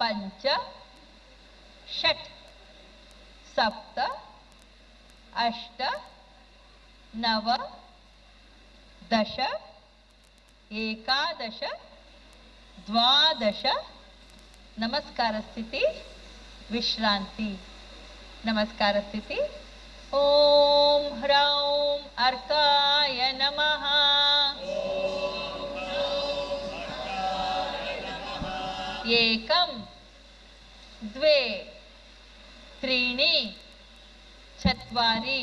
पंच षट सप्त अष्ट नव दश एकादश द्वादश। नमस्कार स्थिति विश्रांति नमस्कार स्थिति ओम ह्रौं अर्काय नमः। एकम। द्वे, त्रीणि, चत्वारि,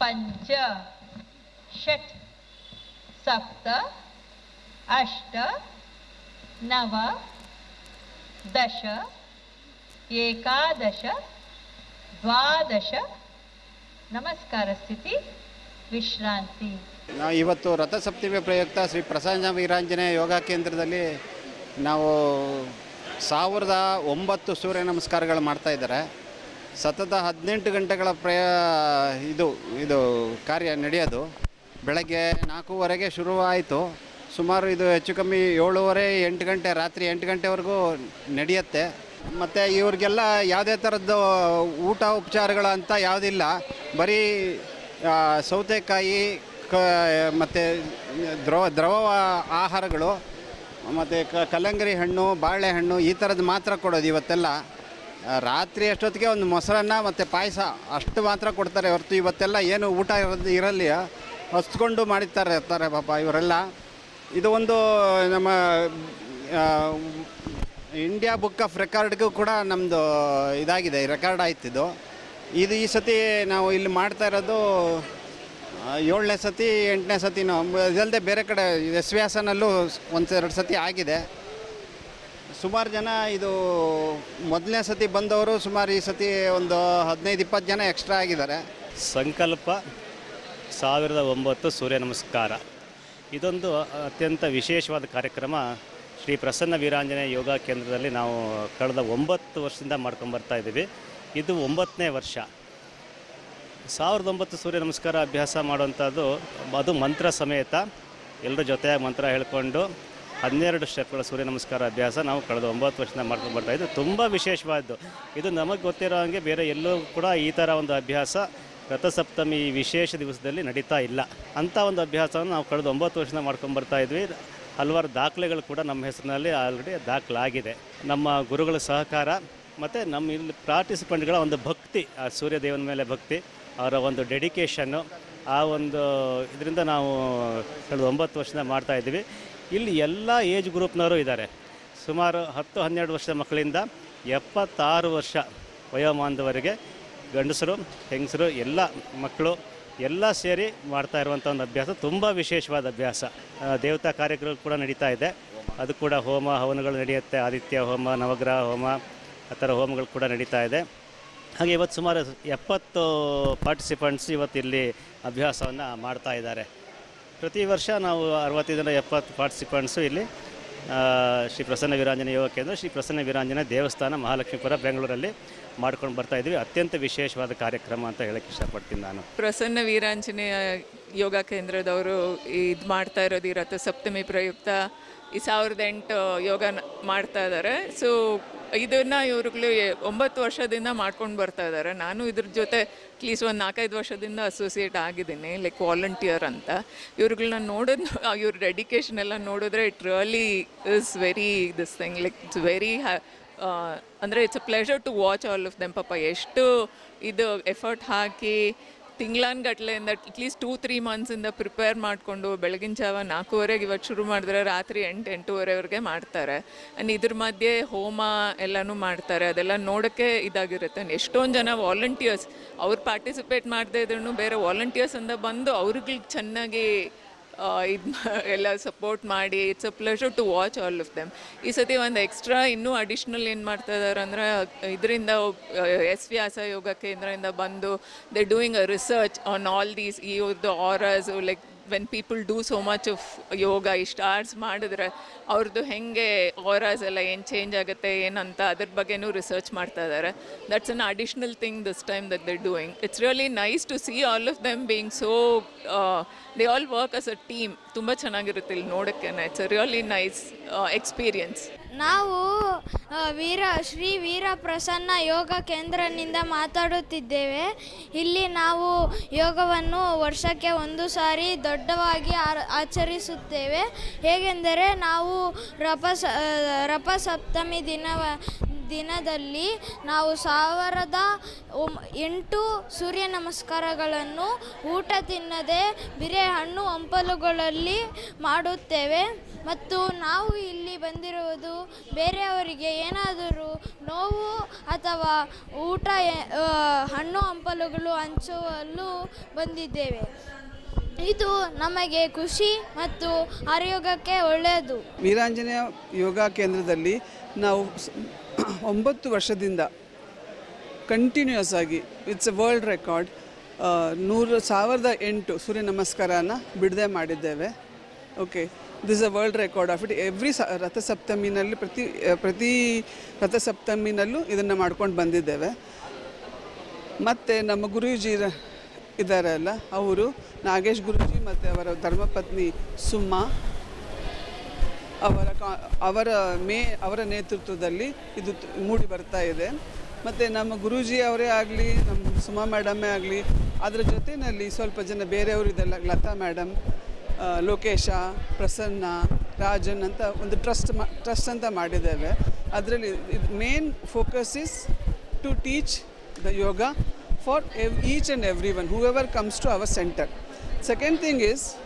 पञ्च, षट्, सप्त, अष्ट, नव, दश, एकादश ದ್ವಾದಶ ನಮಸ್ಕಾರ ಸ್ಥಿತಿ ವಿಶ್ರಾಂತಿ ನಾವು ಇವತ್ತು ರಥಸಪ್ತಮಿ ಪ್ರಯುಕ್ತ ಶ್ರೀ ಪ್ರಸನ್ನ ವೀರಾಂಜನೇಯ ಯೋಗ ಕೇಂದ್ರದಲ್ಲಿ ನಾವು ಸಾವಿರದ ಒಂಬತ್ತು ಸೂರ್ಯ ನಮಸ್ಕಾರಗಳು ಮಾಡ್ತಾ ಇದ್ದಾರೆ. ಸತತ ಹದಿನೆಂಟು ಗಂಟೆಗಳ ಪ್ರಯ, ಇದು ಇದು ಕಾರ್ಯ ನಡೆಯೋದು. ಬೆಳಗ್ಗೆ ನಾಲ್ಕೂವರೆಗೆ ಶುರುವಾಯಿತು. ಸುಮಾರು ಇದು ಹೆಚ್ಚು ಕಮ್ಮಿ ಏಳುವರೆ, ಎಂಟು ಗಂಟೆ, ರಾತ್ರಿ ಎಂಟು ಗಂಟೆವರೆಗೂ ನಡೆಯುತ್ತೆ. ಮತ್ತು ಇವ್ರಿಗೆಲ್ಲ ಯಾವುದೇ ಥರದ್ದು ಊಟ ಉಪಚಾರಗಳು ಅಂತ ಯಾವುದಿಲ್ಲ. ಬರೀ ಸೌತೆಕಾಯಿ, ಕ, ಮತ್ತು ದ್ರವ ದ್ರವ ಆಹಾರಗಳು. ಮತ್ತು ಕ ಕಲ್ಲಂಗರಿ ಹಣ್ಣು ಬಾಳೆಹಣ್ಣು ಈ ಥರದ್ದು ಮಾತ್ರ ಕೊಡೋದು ಇವತ್ತೆಲ್ಲ. ರಾತ್ರಿ ಅಷ್ಟೊತ್ತಿಗೆ ಒಂದು ಮೊಸರನ್ನ ಮತ್ತು ಪಾಯಸ ಅಷ್ಟು ಮಾತ್ರ ಕೊಡ್ತಾರೆ ಹೊರತು ಇವತ್ತೆಲ್ಲ ಏನು ಊಟ ಇರೋದು ಇರಲಿ ಹಚ್ಕೊಂಡು ಮಾಡಿರ್ತಾರೆ, ಇರ್ತಾರೆ ಪಾಪ ಇವರೆಲ್ಲ. ಇದು ಒಂದು ನಮ್ಮ ಇಂಡಿಯಾ ಬುಕ್ ಆಫ್ ರೆಕಾರ್ಡ್ಗೂ ಕೂಡ ನಮ್ಮದು ಇದಾಗಿದೆ ರೆಕಾರ್ಡ್ ಆಯ್ತಿದ್ದು ಇದು ಈ ಸತಿ ನಾವು ಇಲ್ಲಿ ಮಾಡ್ತಾ ಇರೋದು ಏಳನೇ ಸತಿ, ಎಂಟನೇ ಸತಿನೋ ಇದಲ್ಲದೆ ಬೇರೆ ಕಡೆ ಎಸ್ ವಿ ಹಾಸನಲ್ಲೂ ಒಂದು ಎರಡು ಸತಿ ಆಗಿದೆ. ಸುಮಾರು ಜನ ಇದು ಮೊದಲನೇ ಸತಿ ಬಂದವರು ಸುಮಾರು ಈ ಸತಿ ಒಂದು ಹದಿನೈದು ಇಪ್ಪತ್ತು ಜನ ಎಕ್ಸ್ಟ್ರಾ ಆಗಿದ್ದಾರೆ. ಸಂಕಲ್ಪ ಸಾವಿರದ ಒಂಬತ್ತು ಸೂರ್ಯ ನಮಸ್ಕಾರ. ಇದೊಂದು ಅತ್ಯಂತ ವಿಶೇಷವಾದ ಕಾರ್ಯಕ್ರಮ. ಶ್ರೀ ಪ್ರಸನ್ನ ವೀರಾಂಜನೆ ಯೋಗ ಕೇಂದ್ರದಲ್ಲಿ ನಾವು ಕಳೆದ ಒಂಬತ್ತು ವರ್ಷದಿಂದ ಮಾಡ್ಕೊಂಬರ್ತಾ ಇದ್ದೀವಿ. ಇದು ಒಂಬತ್ತನೇ ವರ್ಷ. ಸಾವಿರದ ಒಂಬತ್ತು ಸೂರ್ಯ ನಮಸ್ಕಾರ ಅಭ್ಯಾಸ ಮಾಡುವಂಥದ್ದು, ಅದು ಮಂತ್ರ ಸಮೇತ. ಎಲ್ಲರ ಜೊತೆಯಾಗಿ ಮಂತ್ರ ಹೇಳ್ಕೊಂಡು ಹನ್ನೆರಡು ಸ್ಟೆಪ್ಗಳ ಸೂರ್ಯ ನಮಸ್ಕಾರ ಅಭ್ಯಾಸ ನಾವು ಕಳೆದ ಒಂಬತ್ತು ವರ್ಷದಿಂದ ಮಾಡ್ಕೊಂಡು ಬರ್ತಾ ಇದ್ದು, ತುಂಬ ವಿಶೇಷವಾದ್ದು. ಇದು ನಮಗೆ ಗೊತ್ತಿರೋ ಹಾಗೆ ಬೇರೆ ಎಲ್ಲೂ ಕೂಡ ಈ ಥರ ಒಂದು ಅಭ್ಯಾಸ ರಥಸಪ್ತಮಿ ವಿಶೇಷ ದಿವಸದಲ್ಲಿ ನಡೀತಾ ಇಲ್ಲ. ಅಂಥ ಒಂದು ಅಭ್ಯಾಸವನ್ನು ನಾವು ಕಳೆದ ಒಂಬತ್ತು ವರ್ಷದಿಂದ ಮಾಡ್ಕೊಂಡು ಬರ್ತಾ ಇದ್ವಿ. ಹಲವಾರು ದಾಖಲೆಗಳು ಕೂಡ ನಮ್ಮ ಹೆಸರಿನಲ್ಲಿ ಆಲ್ರೆಡಿ ದಾಖಲಾಗಿದೆ. ನಮ್ಮ ಗುರುಗಳ ಸಹಕಾರ ಮತ್ತು ನಮ್ಮ ಇಲ್ಲಿ ಪಾರ್ಟಿಸಿಪೆಂಟ್ಗಳ ಒಂದು ಭಕ್ತಿ, ಆ ಸೂರ್ಯದೇವನ ಮೇಲೆ ಭಕ್ತಿ. ಅವರ ಒಂದು ಡೆಡಿಕೇಷನ್ನು ಆ ಒಂದು ಇದರಿಂದ ನಾವು ಕಳೆದ ಒಂಬತ್ತು ವರ್ಷದಿಂದ ಮಾಡ್ತಾ ಇದ್ದೀವಿ. ಇಲ್ಲಿ ಎಲ್ಲ ಏಜ್ ಗ್ರೂಪ್ನವರು ಇದ್ದಾರೆ. ಸುಮಾರು ಹತ್ತು, ಹನ್ನೆರಡು ವರ್ಷದ ಮಕ್ಕಳಿಂದ ಎಪ್ಪತ್ತಾರು ವರ್ಷ ವಯೋಮಾನದವರೆಗೆ ಗಂಡಸರು, ಹೆಂಗಸರು, ಎಲ್ಲ ಮಕ್ಕಳು, ಎಲ್ಲ ಸೇರಿ ಮಾಡ್ತಾ ಇರುವಂಥ ಒಂದು ಅಭ್ಯಾಸ, ತುಂಬ ವಿಶೇಷವಾದ ಅಭ್ಯಾಸ. ದೇವತಾ ಕಾರ್ಯಕ್ರಮ ಕೂಡ ನಡೀತಾ ಇದೆ. ಅದು ಕೂಡ ಹೋಮ, ಹವನಗಳು ನಡೆಯುತ್ತೆ. ಆದಿತ್ಯ ಹೋಮ, ನವಗ್ರಹ ಹೋಮ, ಆ ಥರ ಹೋಮಗಳು ಕೂಡ ನಡೀತಾ ಇದೆ. ಹಾಗೆ ಇವತ್ತು ಸುಮಾರು ಎಪ್ಪತ್ತು ಪಾರ್ಟಿಸಿಪೆಂಟ್ಸ್ ಇವತ್ತು ಇಲ್ಲಿ ಅಭ್ಯಾಸವನ್ನು ಮಾಡ್ತಾ ಇದ್ದಾರೆ. ಪ್ರತಿ ವರ್ಷ ನಾವು ಅರವತ್ತೈದರಿಂದ ಎಪ್ಪತ್ತು ಪಾರ್ಟಿಸಿಪೆಂಟ್ಸು ಇಲ್ಲಿ ಶ್ರೀ ಪ್ರಸನ್ನ ವೀರಾಂಜನ ಯೋಗ ಕೇಂದ್ರ, ಶ್ರೀ ಪ್ರಸನ್ನ ವೀರಾಂಜನ ದೇವಸ್ಥಾನ ಮಹಾಲಕ್ಷ್ಮೀಪುರ ಬೆಂಗಳೂರಲ್ಲಿ ಮಾಡ್ಕೊಂಡು ಬರ್ತಾ ಇದ್ದೀವಿ. ಅತ್ಯಂತ ವಿಶೇಷವಾದ ಕಾರ್ಯಕ್ರಮ ಅಂತ ಹೇಳಕ್ಕೆ ಇಷ್ಟಪಡ್ತೀನಿ ನಾನು. ಪ್ರಸನ್ನ ವೀರಾಂಜನೇಯ ಯೋಗ ಕೇಂದ್ರದವರು ಇದು ಮಾಡ್ತಾ ಇರೋದು ಈ ರಥಸಪ್ತಮಿ ಪ್ರಯುಕ್ತ ಈ ಸಾವಿರದ ಎಂಟು ಯೋಗ ಮಾಡ್ತಾ ಇದ್ದಾರೆ. ಸೊ ಇದನ್ನ ಇವ್ರುಗಳು ಒಂಬತ್ತು ವರ್ಷದಿಂದ ಮಾಡ್ಕೊಂಡು ಬರ್ತಾ ಇದ್ದಾರೆ ನಾನು ಇದ್ರ ಜೊತೆ ಅಟ್ಲೀಸ್ಟ್ ಒಂದು ನಾಲ್ಕೈದು ವರ್ಷದಿಂದ ಅಸೋಸಿಯೇಟ್ ಆಗಿದ್ದೀನಿ ಲೈಕ್ ವಾಲಂಟಿಯರ್ ಅಂತ. ಇವ್ರುಗಳನ್ನ ನೋಡೋದು ಇವ್ರ ಡೆಡಿಕೇಶನ್ ಎಲ್ಲ ನೋಡಿದ್ರೆ it really is very this thing like it's very ಅಂದರೆ it's a pleasure to watch all of them ಪಾಪ. ಎಷ್ಟು ಇದು ಎಫರ್ಟ್ ಹಾಕಿ ತಿಂಗ್ಳಾನ್ಗಟ್ಲೆಯಿಂದ ಅಟ್ಲೀಸ್ಟ್ ಟೂ ತ್ರೀ ಮಂತ್ಸಿಂದ ಪ್ರಿಪೇರ್ ಮಾಡಿಕೊಂಡು ಬೆಳಗಿನ ಜಾವ ನಾಲ್ಕೂವರೆಗೆ ಇವತ್ತು ಶುರು ಮಾಡಿದ್ರೆ ರಾತ್ರಿ ಎಂಟು, ಎಂಟೂವರೆವರೆಗೆ ಮಾಡ್ತಾರೆ. ಆ್ಯಂಡ್ ಇದ್ರ ಮಧ್ಯೆ ಹೋಮ ಎಲ್ಲನೂ ಮಾಡ್ತಾರೆ. ಅದೆಲ್ಲ ನೋಡೋಕ್ಕೆ ಇದಾಗಿರುತ್ತೆ. ಎಷ್ಟೊಂದು ಜನ ವಾಲಂಟಿಯರ್ಸ್ ಅವ್ರು ಪಾರ್ಟಿಸಿಪೇಟ್ ಮಾಡದೇ ಇದ್ರೂ ಬೇರೆ ವಾಲಂಟಿಯರ್ಸ್ ಅಂತ ಬಂದು ಅವ್ರಿಗೆ ಚೆನ್ನಾಗಿ ಇದು ಎಲ್ಲ ಸಪೋರ್ಟ್ ಮಾಡಿ it's a pleasure to watch all of them ಈ ಸತಿ ಒಂದು ಎಕ್ಸ್ಟ್ರಾ ಇನ್ನೂ ಅಡಿಷ್ನಲ್ ಏನು ಮಾಡ್ತಾ ಇದ್ದಾರೆ ಅಂದರೆ, ಇದರಿಂದ ಎಸ್ ವ್ಯಾಸ ಯೋಗ ಕೇಂದ್ರದಿಂದ ಬಂದು they doing a research on all these ಈ hours like when people do so much of yoga ಇಷ್ಟು ಆರ್ಸ್ ಮಾಡಿದ್ರೆ ಅವ್ರದ್ದು ಹೆಂಗೆ ಆರಾಸ್ ಎಲ್ಲ ಏನು ಚೇಂಜ್ ಆಗುತ್ತೆ, ಏನಂತ ಅದ್ರ ಬಗ್ಗೆನೂ ರಿಸರ್ಚ್ ಮಾಡ್ತಾ ಇದ್ದಾರೆ that's an additional thing this time that they doing it's really nice to see all of them being so they all work as a team ತುಂಬ ಚೆನ್ನಾಗಿರುತ್ತೆ ಇಲ್ಲಿ ನೋಡೋಕ್ಕೆ. ಇಟ್ಸ್ ರಿಯಲಿ ನೈಸ್ ಎಕ್ಸ್ಪೀರಿಯನ್ಸ್ ನಾವು ವೀರ, ಶ್ರೀ ವೀರ ಪ್ರಸನ್ನ ಯೋಗ ಕೇಂದ್ರನಿಂದ ಮಾತಾಡುತ್ತಿದ್ದೇವೆ. ಇಲ್ಲಿ ನಾವು ಯೋಗವನ್ನು ವರ್ಷಕ್ಕೆ ಒಂದು ಸಾರಿ ದೊಡ್ಡವಾಗಿ ಆಚರಿಸುತ್ತೇವೆ. ಹೇಗೆಂದರೆ ನಾವು ರಪಸ ರಪಸಪ್ತಮಿ ದಿನವ ದಿನದಲ್ಲಿ ನಾವು ಸಾವಿರದ ಎಂಟು ಸೂರ್ಯ ನಮಸ್ಕಾರಗಳನ್ನು ಊಟ ತಿನ್ನದೆ ಬಿರೆ ಹಣ್ಣು ಹಂಪಲುಗಳಲ್ಲಿ ಮಾಡುತ್ತೇವೆ. ಮತ್ತು ನಾವು ಇಲ್ಲಿ ಬಂದಿರುವುದು ಬೇರೆಯವರಿಗೆ ಏನಾದರೂ ನೋವು ಅಥವಾ ಊಟ ಹಣ್ಣು ಹಂಪಲುಗಳು ಹಂಚಲು ಬಂದಿದ್ದೇವೆ. ಇದು ನಮಗೆ ಖುಷಿ ಮತ್ತು ಆರೋಗ್ಯಕ್ಕೆ ಒಳ್ಳೆಯದು. ವೀರಾಂಜನೇಯ ಯೋಗ ಕೇಂದ್ರದಲ್ಲಿ ನಾವು ಒಂಬತ್ತು ವರ್ಷದಿಂದ ಕಂಟಿನ್ಯೂಯಸ್ ಆಗಿ ಇಟ್ಸ್ ಎ ವರ್ಲ್ಡ್ ರೆಕಾರ್ಡ್ ನೂರು, ಸಾವಿರದ ಎಂಟು ಸೂರ್ಯ ನಮಸ್ಕಾರನ ಬಿಡದೆ ಮಾಡಿದ್ದೇವೆ. Okay this a world record of it every ಸ, ರಥಸಪ್ತಮಿನಲ್ಲಿ ಪ್ರತಿ ಪ್ರತಿ ರಥಸಪ್ತಮಿನಲ್ಲೂ ಇದನ್ನು ಮಾಡ್ಕೊಂಡು ಬಂದಿದ್ದೇವೆ. ಮತ್ತು ನಮ್ಮ ಗುರುಜಿ ಇದ್ದಾರಲ್ಲ ಅವರು ನಾಗೇಶ್ ಗುರೂಜಿ ಮತ್ತು ಅವರ ಧರ್ಮಪತ್ನಿ ಸುಮ್ಮಾ ಅವರ ಕಾ- ಅವರ ಮೇ, ಅವರ ನೇತೃತ್ವದಲ್ಲಿ ಇದು ಮೂಡಿ ಬರ್ತಾ ಇದೆ. ಮತ್ತು ನಮ್ಮ ಗುರೂಜಿ ಅವರೇ ಆಗಲಿ ನಮ್ಮ ಸುಮಾ ಮೇಡಮ್ಮೇ ಆಗಲಿ, ಅದರ ಜೊತೆಯಲ್ಲಿ ಸ್ವಲ್ಪ ಜನ ಬೇರೆಯವರು ಇದೆಲ್ಲ, ಲತಾ ಮೇಡಮ್ ಲೋಕೇಶ, ಪ್ರಸನ್ನ, ರಾಜನ್ ಅಂತ ಒಂದು ಟ್ರಸ್ಟ್ ಮಾ ಟ್ರಸ್ಟ್ ಅಂತ ಮಾಡಿದ್ದೇವೆ. ಅದರಲ್ಲಿ main focus is to teach the yoga for ಎವ್ each and every one who ever comes to our centre second thing is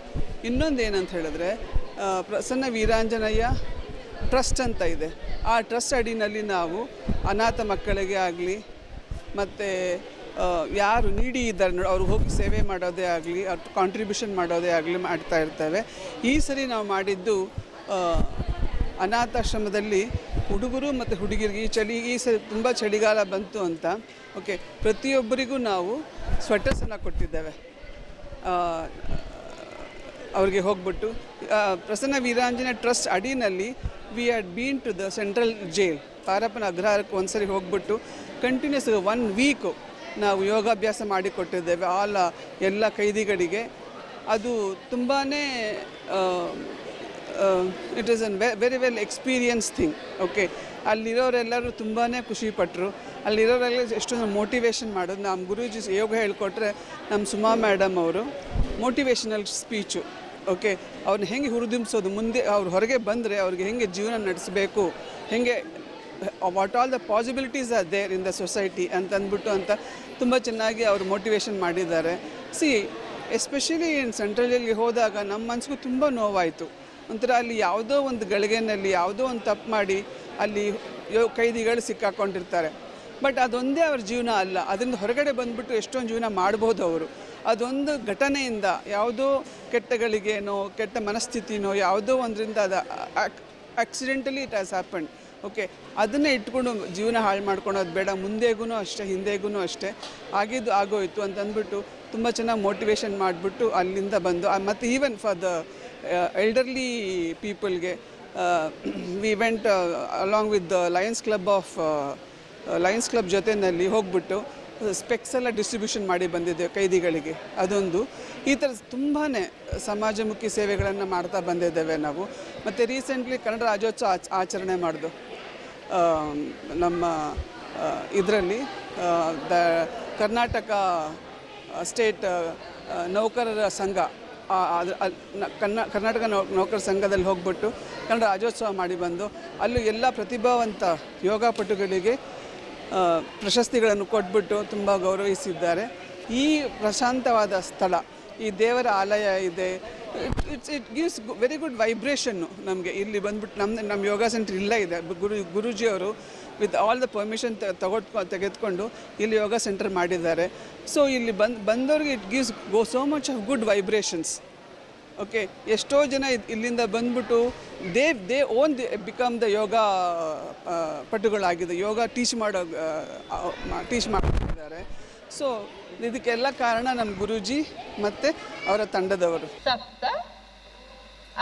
ಇನ್ನೊಂದು ಏನಂತ ಹೇಳಿದ್ರೆ ಪ್ರಸನ್ನ ವೀರಾಂಜನೇಯ ಟ್ರಸ್ಟ್ ಅಂತ ಇದೆ. ಆ ಟ್ರಸ್ಟ್ ಅಡಿನಲ್ಲಿ ನಾವು ಅನಾಥ ಮಕ್ಕಳಿಗೆ ಆಗಲಿ, ಮತ್ತು ಯಾರು ನೀಡಿ ಇದ್ದಾರೆ ನೋಡಿ ಅವ್ರಿಗೆ ಹೋಗಿ ಸೇವೆ ಮಾಡೋದೇ ಆಗಲಿ ಅವ್ರ ಕಾಂಟ್ರಿಬ್ಯೂಷನ್ ಮಾಡೋದೇ ಆಗಲಿ ಮಾಡ್ತಾ ಇರ್ತೇವೆ. ಈ ಸರಿ ನಾವು ಮಾಡಿದ್ದು ಅನಾಥಾಶ್ರಮದಲ್ಲಿ ಹುಡುಗರು ಮತ್ತು ಹುಡುಗಿರಿಗೆ ಈ ಚಳಿ, ಈ ಸರಿ ತುಂಬ ಚಳಿಗಾಲ ಬಂತು ಅಂತ, ಓಕೆ, ಪ್ರತಿಯೊಬ್ಬರಿಗೂ ನಾವು ಸ್ವೆಟರ್ಸನ್ನು ಕೊಟ್ಟಿದ್ದೇವೆ. ಅವ್ರಿಗೆ ಹೋಗ್ಬಿಟ್ಟು Prasanna Veeranjana trust ಅಡಿನಲ್ಲಿ we had been to the central jail Parappana ಅಗ್ರಹಾರಕ್ಕೆ ಒಂದ್ಸರಿ ಹೋಗ್ಬಿಟ್ಟು ಕಂಟಿನ್ಯೂಸ್ ಒನ್ ವೀಕು ನಾವು ಯೋಗಾಭ್ಯಾಸ ಮಾಡಿಕೊಟ್ಟಿದ್ದೇವೆ ಆಲ್, ಎಲ್ಲ ಕೈದಿಗಳಿಗೆ. ಅದು ತುಂಬಾ it is an very well experience thing okay ಅಲ್ಲಿರೋರೆಲ್ಲರೂ ತುಂಬಾ ಖುಷಿಪಟ್ಟರು ಅಲ್ಲಿರೋರೆಲ್ಲ ಎಷ್ಟೊಂದು ಮೋಟಿವೇಶನ್ ಮಾಡೋದು. ನಮ್ಮ ಗುರೂಜಿ ಯೋಗ ಹೇಳ್ಕೊಟ್ರೆ ನಮ್ಮ ಸುಮಾ ಮೇಡಮ್ ಅವರು ಮೋಟಿವೇಶನಲ್ ಸ್ಪೀಚು ಓಕೆ ಅವ್ರನ್ನ ಹೆಂಗೆ ಹುರಿದುಂಬಿಸೋದು? ಮುಂದೆ ಅವ್ರು ಹೊರಗೆ ಬಂದರೆ ಅವ್ರಿಗೆ ಹೆಂಗೆ ಜೀವನ ನಡೆಸಬೇಕು? ಹೆಂಗೆ what all the possibilities are there in the society ಅಂತ ಅಂದ್ಬಿಟ್ಟು ಅಂತ ತುಂಬ ಚೆನ್ನಾಗಿ ಅವರು ಮೋಟಿವೇಶನ್ ಮಾಡಿದ್ದಾರೆ. ಸಿ ಎಸ್ಪೆಷಲಿ ಇನ್ ಸೆಂಟ್ರಲಲ್ಲಿ ಹೋದಾಗ ನಮ್ಮ ಮನಸ್ಸಿಗೂ ತುಂಬ ನೋವಾಯಿತು. ಒಂಥರ ಅಲ್ಲಿ ಯಾವುದೋ ಒಂದು ಗಳಿಗೆನಲ್ಲಿ, ಯಾವುದೋ ಒಂದು ತಪ್ಪು ಮಾಡಿ ಅಲ್ಲಿ ಯೋ, ಕೈದಿಗಳು ಸಿಕ್ಕಾಕೊಂಡಿರ್ತಾರೆ. ಬಟ್ ಅದೊಂದೇ ಅವ್ರ ಜೀವನ ಅಲ್ಲ. ಅದರಿಂದ ಹೊರಗಡೆ ಬಂದುಬಿಟ್ಟು ಎಷ್ಟೊಂದು ಜೀವನ ಮಾಡ್ಬೋದು ಅವರು. ಅದೊಂದು ಘಟನೆಯಿಂದ ಯಾವುದೋ ಕೆಟ್ಟಗಳಿಗೇನೋ, ಕೆಟ್ಟ ಮನಸ್ಥಿತಿನೋ ಯಾವುದೋ ಒಂದರಿಂದ ಅದು accidentally it as happen okay ಅದನ್ನೇ ಇಟ್ಕೊಂಡು ಜೀವನ ಹಾಳು ಮಾಡ್ಕೊಳೋದು ಬೇಡ ಮುಂದೆಗೂ ಅಷ್ಟೇ ಹಿಂದೆಗೂ ಅಷ್ಟೇ. ಆಗಿದ್ದು ಆಗೋಯ್ತು ಅಂತ ಅಂದ್ಬಿಟ್ಟು ತುಂಬ ಚೆನ್ನಾಗಿ ಮೋಟಿವೇಶನ್ ಮಾಡಿಬಿಟ್ಟು ಅಲ್ಲಿಂದ ಬಂದು ಮತ್ತು even for the elderly ಪೀಪಲ್ಗೆ we went along with the Lions Club of Lions Club ಜೊತೆಯಲ್ಲಿ ಹೋಗ್ಬಿಟ್ಟು ಸ್ಪೆಕ್ಸ್ ಎಲ್ಲ ಡಿಸ್ಟ್ರಿಬ್ಯೂಷನ್ ಮಾಡಿ ಬಂದಿದ್ದೇವೆ ಕೈದಿಗಳಿಗೆ. ಅದೊಂದು. ಈ ಥರ ತುಂಬಾ ಸಮಾಜಮುಖಿ ಸೇವೆಗಳನ್ನು ಮಾಡ್ತಾ ಬಂದಿದ್ದೇವೆ ನಾವು. ಮತ್ತು ರೀಸೆಂಟ್ಲಿ ಕನ್ನಡ ರಾಜ್ಯೋತ್ಸವ ಆಚ, ಆಚರಣೆ ಮಾಡಿದು. ನಮ್ಮ ಇದರಲ್ಲಿ ದ, ಕರ್ನಾಟಕ ಸ್ಟೇಟ್ ನೌಕರರ ಸಂಘ ಕನ್ನ, ಕರ್ನಾಟಕ ನೌ, ನೌಕರ ಸಂಘದಲ್ಲಿ ಹೋಗ್ಬಿಟ್ಟು ಕನ್ನಡ ರಾಜ್ಯೋತ್ಸವ ಮಾಡಿ ಬಂದು, ಅಲ್ಲೂ ಎಲ್ಲ ಪ್ರತಿಭಾವಂತ ಯೋಗಪಟುಗಳಿಗೆ ಪ್ರಶಸ್ತಿಗಳನ್ನು ಕೊಟ್ಬಿಟ್ಟು ತುಂಬ ಗೌರವಿಸಿದ್ದಾರೆ. ಈ ಪ್ರಶಾಂತವಾದ ಸ್ಥಳ, ಈ ದೇವರ ಆಲಯ ಇದೆ it's it gives very good vibration ನಮಗೆ. ಇಲ್ಲಿ ಬಂದ್ಬಿಟ್ಟು ನಮ್ಮ ನಮ್ಮ ಯೋಗ ಸೆಂಟರ್ ಇಲ್ಲ ಇದೆ. ಗುರು, ಗುರೂಜಿಯವರು ವಿತ್ ಆಲ್ ದ ಪರ್ಮಿಷನ್ ತಗೊಟ್ಕೊ, ತೆಗೆದುಕೊಂಡು ಇಲ್ಲಿ ಯೋಗ ಸೆಂಟರ್ ಮಾಡಿದ್ದಾರೆ. ಸೊ ಇಲ್ಲಿ ಬಂದು, ಬಂದವ್ರಿಗೆ it gives go so much of good vibrations okay, ಎಷ್ಟೋ ಜನ ಇಲ್ಲಿಂದ ಬಂದ್ಬಿಟ್ಟು they they own the become the yoga ಪಟುಗಳಾಗಿದೆ. Yoga teach ಮಾಡೋ ಟೀಚ್ ಮಾಡ್ತಿದ್ದಾರೆ. ಸೊ ಇದಕ್ಕೆಲ್ಲ ಕಾರಣ ನಮ್ಮ ಗುರೂಜಿ ಮತ್ತು ಅವರ ತಂಡದವರು. ಸಪ್ತ,